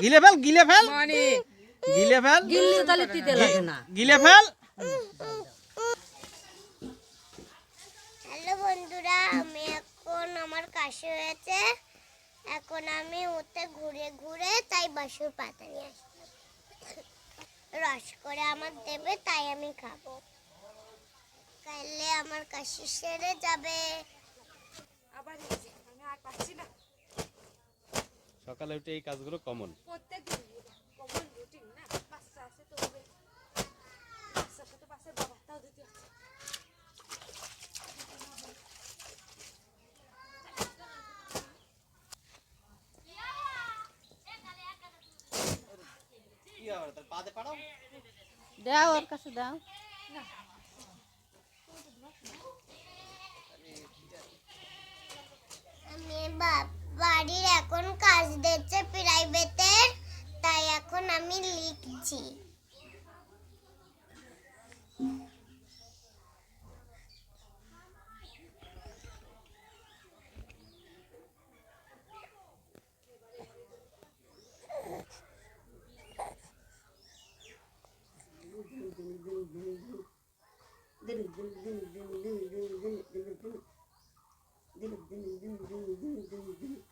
গিলে ফেল গিলে ফেল। মানে গিলে ফেল। গিললে তাহলে তিতে লাগে না। গিলে ফেল। হ্যালো বন্ধুরা আমি এখন আমার কাশি হয়েছে। এখন আমি ওতে ঘুরে ঘুরে তাই বাসুর পাতা নিয়ে আসলাম। রস করে আমার দেবে তাই আমি খাব। তাহলে আমার কাশি সেরে যাবে। আবার আমি আর পাচ্ছি না। সকালে উঠে এই কাজগুলো কমন প্রত্যেক দিন কমন রুটিন না বাচ্চা আছে তো ওদের বাচ্চার সাথে বাচ্চার বাবাটাও দিতে হচ্ছে দাও ওর কাছে দাও আমি বা- বাড়ির এখন কাজ দিচ্ছে প্রাইভেটের তাই এখন আমি লিখছি দাঁড়াবা দাঁড়াও বাবা ডাক দাও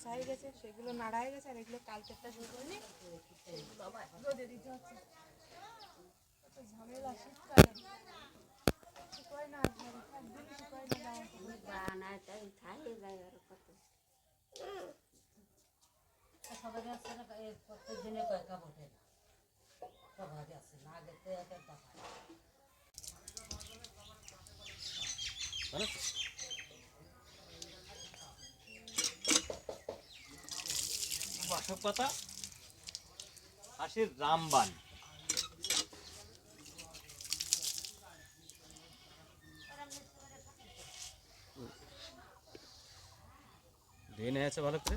কাঁচা হয়ে গেছে সেগুলো নাড়া হয়ে গেছে আর এগুলো কালকেরটা শুরু করিনি এগুলো আবার রোদে দিতে হচ্ছে। ঝামেলা শীতকালে। শুকোয় না শুকোয় যায় আর কত। সবাই আছে না প্রত্যেক দিনে না। সবাই না আগে তো বাসক পাতা হাঁসের রামবান দিয়ে নিয়ে আছে ভালো করে।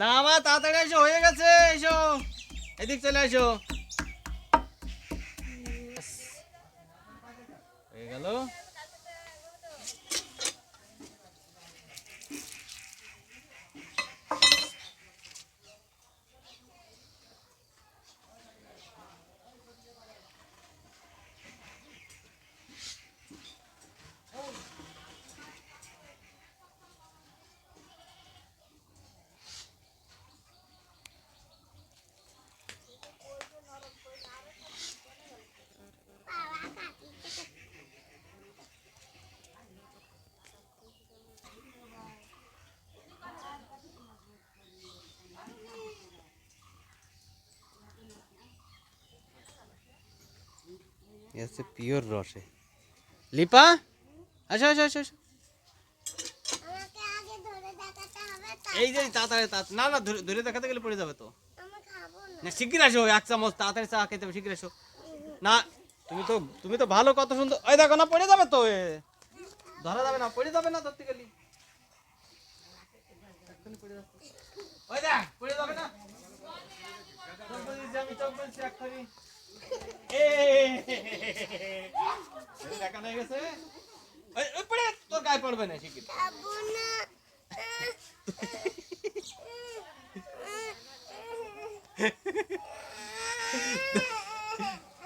না মা তাড়াতাড়ি এসো হয়ে গেছে এসো। এদিক চলে এসো। হয়ে গেল। এ হচ্ছে পিওর রসে। লিপা আসো আসো আসো আসো। এই যে তাড়াতাড়ি না না ধরে ধরে দেখাতে গেলে পড়ে যাবে তো। না। শিগগির আসো এক চামচ তাড়াতাড়ি চা খেতে হবে শিগগির আসো। না তুমি তো তুমি তো ভালো কত সুন্দর ওই দেখো না পড়ে যাবে তো এ। ধরা যাবে না পড়ে যাবে না ধরতে গেলি। ওই দেখ পড়ে যাবে না চোখ বলছি আমি চোখ বলছি এক্ষুনি এ দেখানো হয়ে গেছে ওই ওই পড়ে তোর গায়ে পড়বে না খাব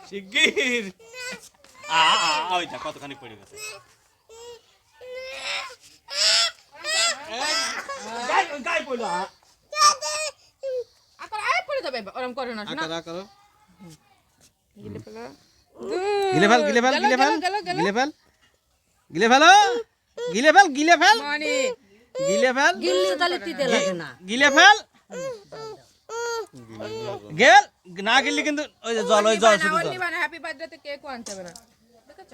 শিগগির। আ আ ওই দেখ কতখানি পড়ে গেছে। গায়ে পড়ল আকার আয় পড়ে যাবে ওরম করে না আকার আকার। গিলে ফেলো গিলে ফেল গিলে ফেল গিলে ফেল গেলো, গেলো, গিলে ফেল। গিলে ফেল। গিলে ফেল গিলে ফেল। মানে গিলে ফেল। গিল্লি তাহলে তিতে লাগে না। গিলে ফেল। গেল। না গিললি কিন্তু ওই যে জল ওই জল শুধু জল। মানে হ্যাপি বার্থডে তে কেক আনতে হবে না। দেখেছ?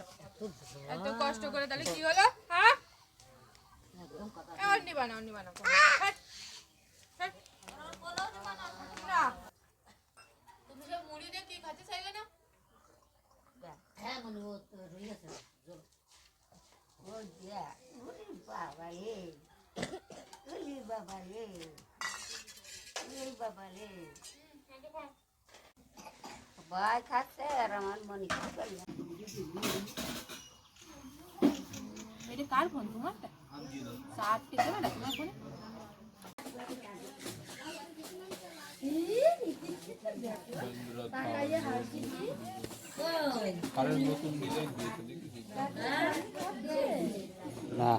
এত কষ্ট করে তাহলে কি হলো? হ্যাঁ অনলি বানা অনলি বানা হাট, হাট। না। তুমি সব মুড়ি দিয়ে কি খাতে চাইলে না হ্যাঁ মনে ও তো রয়েছে ও যা ওরে বাবা রে ওরে বাবা রে ওরে বাবা রে সবাই খাচ্ছে আর আমার মনে খাচ্ছে না এটা কার ফোন তোমার সাত কে দেবে না তোমার ফোনে না